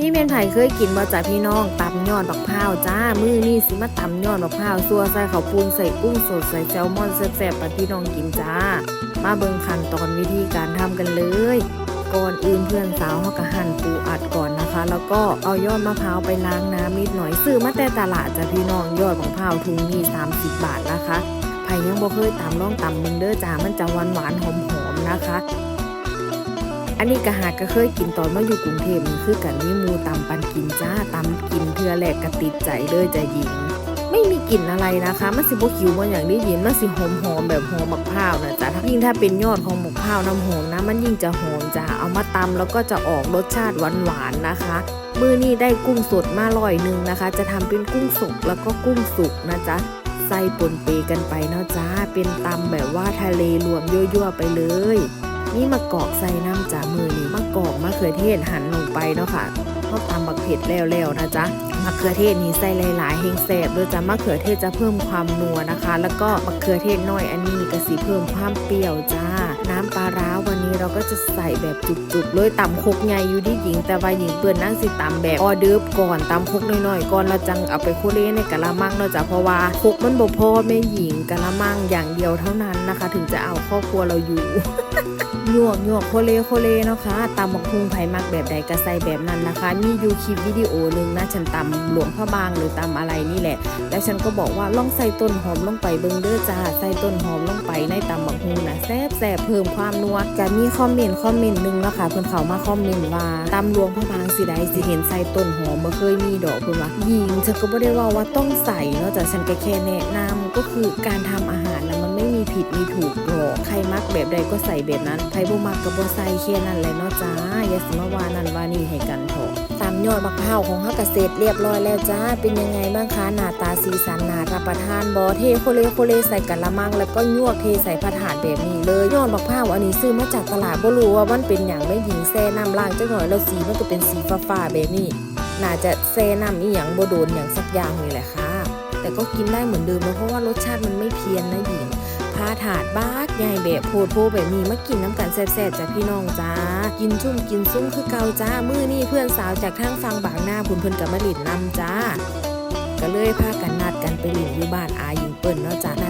นี่เมนไผ่เคยกินบ่จ้าพี่น้องตำยอดบักพร้าวจ้า มือนี่สิมาตำยอดบักพร้าวซัวใส่ข้าวปูนใส่กุ้งสดใส่แซลมอนแซ่บๆปพี่น้องกินจ้า มาเบิ่งขั้นตอนวิธีการทำกันเลย ก่อนอื่นเพื่อนสาวเขาก็หั่นปูอัดก่อนนะคะ แล้วก็เอายอดมะพร้าวไปล้างน้ำนิดหน่อยซื้อมาแต่ตลาดจ้ะพี่น้องยอดมะพร้าวถุงนี้30 บาทนะคะใครยังบ่เคยตำลองตำมึงเด้อจ้ามันจะหวานหวานๆหอมๆนะคะ อันนี้กะหาก็เคยกินตอนมาอยู่กรุงเทพคือกันนี่มูตำปันกินจ้าตำกินเทือแหลกกระติดใจเลยจะหญิง ไม่มีกลิ่นอะไรนะคะ มันสิบคิวมันอย่างได้ยินมันสิหอมหอมแบบหอมมะพร้าวนะจ๊ะยิ่งถ้าเป็นยอดของมะพร้าวน้ำหอมนะมันยิ่งจะหอมจ้ะเอามาตำแล้วก็จะออกรสชาติหวานหวานๆนะคะมือนี้ได้กุ้งสดมาลอยหนึ่งนะคะ จะทำเป็นกุ้งสุกแล้วก็กุ้งสุกนะจ๊ะใส่ปนเปกันไปเนาะจ้าเป็นตำแบบว่าทะเลรวมยั่วๆไปเลย นี่มะกอกใส่น้ำจ่ามือนี่มะกอกมะเขือเทศหั่นลงไปเนาะค่ะเขาตำบักเผ็ดแล้วๆนะจ๊ะมะเขือเทศนี่ใส่หลายๆเฮงแสบด้วยจ้ะมะเขือเทศจะเพิ่มความนัวนะคะ แล้วก็มะเขือเทศน้อยอันนี้ก็สีเพิ่มความเปรี้ยวจ้า น้ำปลาร้าวันนี้เราก็จะใส่แบบจุกๆเลยตำคกใหญ่อยู่ที่หญิง แต่ว่าหญิงเปื่อนนั่งสิตำแบบออเดิร์ฟก่อนตำคกน้อยๆก่อนเราจังเอาไปโคเล่ในกะละมังเนาะจ้ะเพราะว่าคกมันบ่พอแม่หญิงกะละมังอย่างเดียวเท่านั้นนะคะ ถึงจะเอาครอบครัวเราอยู่หยวกหยวกโคเลโคเลเนาะค่ะตำบักฮุงไผมักแบบใดก็ใส่แบบนั้นนะคะ มีอยู่คลิปวิดีโอหนึ่งนะฉันตำหลวงพระบางหรือตำอะไรนี่แหละ แล้วฉันก็บอกว่าลองใส่ต้นหอมลงไปเบิ่งเด้อจ้าใส่ต้นหอมลงไปในตำบักฮุงนะแซ่บแซ่บพิ่มความนัวจะมีคอมเมนต์คอมเมนต์หนึงเนาะค่ะเพิ่นเขามาคอมเมนต์ว่าตำหลวงพระบางสิได้สิเห็นใส่ต้นหอมบ่เคยมีดอกเพิ่นว่ายิงฉันก็บ่ได้ว่าว่าต้องใส่นาะแต่ฉันก็แค่แนะนำก็คือการทำอาหารนะมันไม่มีผิดมีถูกหรอกใครมักแบบใดก็ใส่แบบนั้นใครบ่มักก็บ่ใส่แค่นั้นแหละเนาะจ้าอย่าสิมาว่านั่นว่านี่ให้กันเถอะตามยอดมะพร้าวของเฮากเสร็จเรียบร้อยแล้วจ้าเป็นยังไงบ้างคะหน้าตาสีสันน่ารับประทานบ่เทโคเลโคเลใส่กะละมังแล้วก็ยวกเทใส่ผ้าถาดแบบนี้เลยยอดมะพร้าอันนี้ซื้อมาจากตลาดบ่รู้ว่ามันเป็นหยังไม่หญิงแซ่น้ำล้างจักหน่อยแล้วสีมันก็เป็นสีฟ้าๆแบบนี้น่าจะแซ่น้ำอีหยังบ่โดนอย่างสักอย่างนี่แหละค่ะ แต่ก็กินได้เหมือนเดิมเพราะว่ารสชาติมันไม่เพี้ยนนะหญิงพาถาดบ้ากใหญ่แบบโพดโพแบบนี้มากินน้ำกันแซ่บๆจากพี่น้องจ้า กินชุ่มกินซุ้มคือเกาจ้ามือนี่เพื่อนสาวจากทางฟังบางหน้าพุ่นเพิ่นกับมาหลินนำจ้า ก็เลยพากันนัดกันไปหลินอยู่บ้านอายิงเปิ้นเนาะจ้า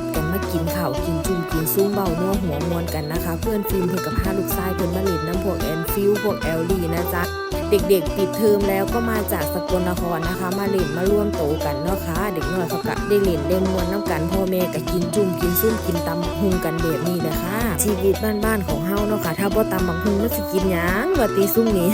กินข้าวกินจุ่มกินซุ้มเบานัวหัวมวนกันนะคะ เพื่อนฟิล์มเพิ่นกับพาลูกชายเพิ่อนมาหลินน้ำพวกแอนฟิลพวกแอลลี่นะจ๊ะเด็กๆปิดเทอมแล้วก็มาจากสกลนครนะคะ มาเล่นมาร่วมโตกันเนาะค่ะเด็กน้อยเขาก็ได้เล่นได้มวนน้ำกันพ่อแม่ก็กินจุ่มกินซุ่มกินตำหุงกันแบบนี้เลยค่ะชีวิตบ้านๆของเฮาเนาะค่ะถ้าบ่ตำบักหุงมันสิกินหยังว่าตีซุ่มนี้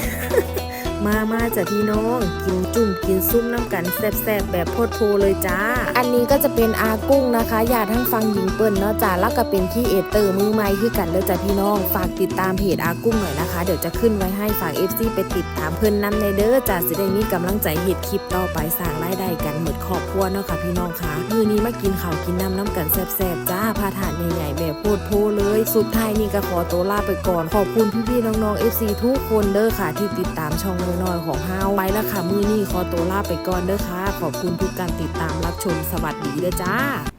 มามาจ้ะพี่น้อง กินจุ่มกินซุ่มน้ำกันแซ่บๆแบบโพดโพเลยจ้า อันนี้ก็จะเป็นอากุ้งนะคะอย่าทั้งฟังหญิงเปิ้ลเนาะจ้าแล้วก็เป็นที่เอเตอร์มือใหม่คือกันเด้อจ้ะพี่น้อง ฝากติดตามเพจอากุ้งหน่อยนะคะ เดี๋ยวจะขึ้นไว้ให้ฝาก FC ไปติดตามเพิ่นนำในเด้อจ้าสิได้มีกำลังใจเฮ็ดคลิปต่อไปสร้างรายได้กันเหมือนครอบครัวเนาะค่ะพี่น้องค่ะมือนี้มากินข้าวกินน้ำน้ำกันแซ่บๆจ้าพาถาดใหญ่ แบบโพดโพเลย สุดท้ายนี่ก็ขอตัวลาไปก่อน ขอบคุณพี่ๆน้องๆ FC ทุกคนเด้อค่ะ ที่ติดตามช่องน้อยๆของเฮาไปแล้วค่ะมื้อนี้ขอตัวลาไปก่อนเด้อค่ะ ขอบคุณทุกการติดตามรับชมสวัสดีเด้อจ้า